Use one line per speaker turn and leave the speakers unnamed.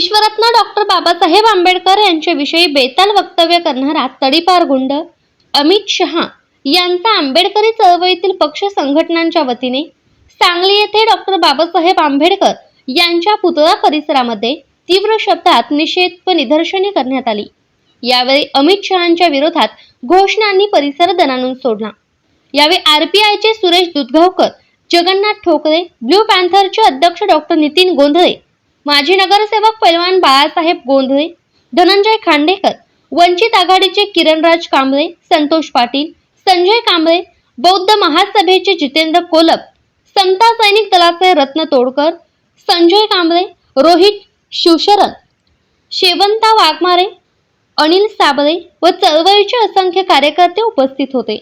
Doctor Babasaheb Ambedkar यांच्याविषयी बेताल वक्तव्य करणारा तडीपार गुंड अमित शहा यांचा आंबेडकरी चळवळीतील पक्ष संघटनांच्या वतीने सांगली येथे डॉक्टर बाबासाहेब आंबेडकर यांच्या पुतळा परिसरामध्ये तीव्र शब्दात निषेध व निदर्शने करण्यात आली. यावेळी अमित शहांच्या विरोधात घोषणांनी परिसर दणानून सोडला. यावेळी आरपीआयचे सुरेश दुधगावकर जगन्नाथ ठोकरे ब्ल्यू पॅन्थरचे अध्यक्ष डॉक्टर नितीन गोंधळे माजी नगरसेवक पैलवान बाळासाहेब गोंधळे धनंजय खांडेकर वंचित आघाडीचे किरणराज कांबळे संतोष पाटील संजय कांबळे बौद्ध महासभेचे जितेंद्र कोलप समता सैनिक दलाचे रत्न तोडकर संजय कांबळे रोहित शिवशरण शेवंता वाघमारे अनिल साबळे व चळवळीचे असंख्य कार्यकर्ते उपस्थित होते.